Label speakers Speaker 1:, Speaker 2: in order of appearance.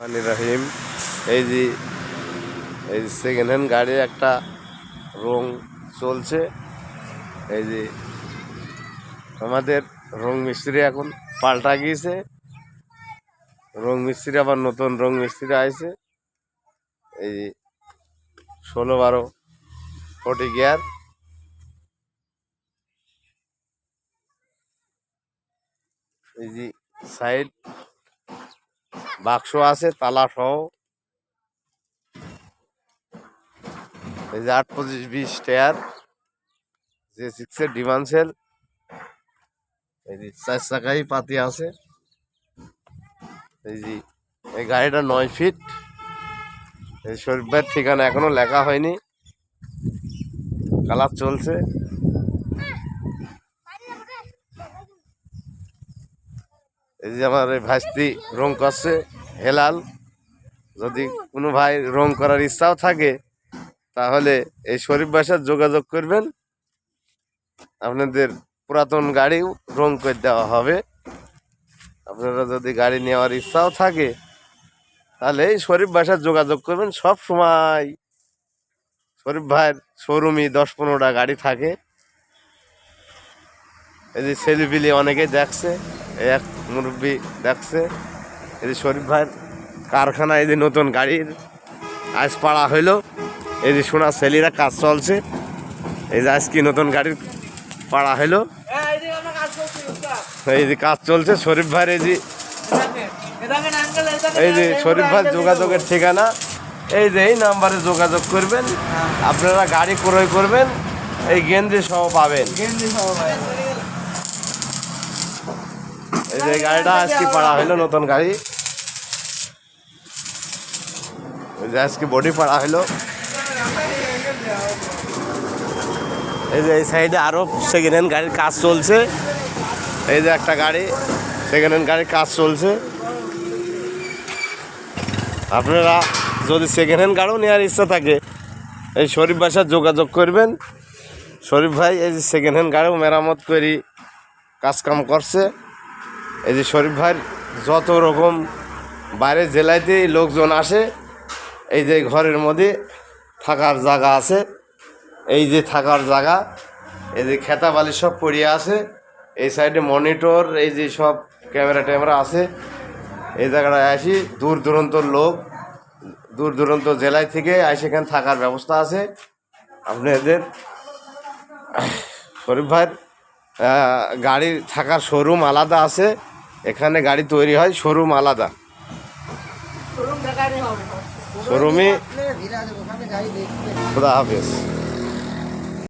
Speaker 1: রহিম। এই যে, এই সেকেন্ড হ্যান্ড গাড়ির একটা রং চলছে। এই যে, আমাদের রং মিস্ত্রি এখন পাল্টা গিয়েছে। রং মিস্ত্রি আবার নতুন রং মিস্ত্রি আইছে। এই যে, ষোলো বারো ফোর্টি গিয়ার। এই যে সাইড বাক্স আছে, তালা সহ। এই যে আট পঁচিশ বিশ টায়ার, যে সিক্সের ডিমান্সেল এই যে চার চাকাই পাতি আছে। এই যে, এই গাড়িটা নয় ফিট। এই শরীফের ঠিকানা এখনও লেখা হয়নি। কালার চলছে। এই যে আমার এই ভাস্তি রং করছে। হেলাল, যদি কোনো ভাই রং করার ইচ্ছাও থাকে, তাহলে এই শরীফ বাসার যোগাযোগ করবেন। আপনাদের পুরাতন গাড়িও রং করে দেওয়া হবে। আপনারা যদি গাড়ি নেওয়ার ইচ্ছাও থাকে, তাহলে এই শরীফ বাসার যোগাযোগ করবেন। সব সময় শরীফ ভাইয়ের শোরুমই দশ পনেরোটা গাড়ি থাকে। এই যে ছেলেপিলি অনেকে দেখছে এক মুরব্বী দেখছে। এই যে শরীফ ভাইয়ের কারখানা এই যে নতুন গাড়ির আজ পাড়া হইল। এই যে সোনার ছেলেরা কাজ চলছে এই যে আজকে নতুন গাড়ির পাড়া হইল। এই যে কাজ চলছে শরীফ ভাইয়ের এই যে এই যে শরীফ ভাই যোগাযোগের ঠিকানা এই যে এই নাম্বারে যোগাযোগ করবেন। আপনারা গাড়ি ক্রয় করবেন এই গেঞ্জি সহ পাবেন। এই যে গাড়িটা আজকে পাড়া হইল নতুন গাড়ি। যে আজকে বডি পাড়া হইল। এই যে এই সাইডে আরও সেকেন্ড হ্যান্ড গাড়ির কাজ চলছে। এই যে একটা গাড়ি সেকেন্ড হ্যান্ড গাড়ির কাজ চলছে। আপনারা যদি সেকেন্ড হ্যান্ড গাড়িও নেওয়ার ইচ্ছা থাকে, এই শরীফ বাসার যোগাযোগ করবেন। শরীফ ভাই, এই যে সেকেন্ড হ্যান্ড গাড়িও মেরামত করি, কাজকাম করছে। এই যে শরীফ ভাইয়ের যত রকম বাইরের জেলাতে লোকজন আসে, এই যে ঘরের মধ্যে থাকার জায়গা আছে, এই যে থাকার জায়গা, এই যে খেতা বালি সব পড়িয়ে আছে, এই সাইডে মনিটর, এই যে সব ক্যামেরা ট্যামেরা আছে, এই জায়গাটায় আসি, দূর দূরান্তর লোক, দূর দূরান্ত জেলায় থেকে আসে, এখানে থাকার ব্যবস্থা আছে। আপনাদের শরীফ ভাইয়ের গাড়ির থাকার শোরুম আলাদা আছে। এখানে গাড়ি তৈরি হয় শোরুম আলাদা। শোরুমে খুদা হাফেজ।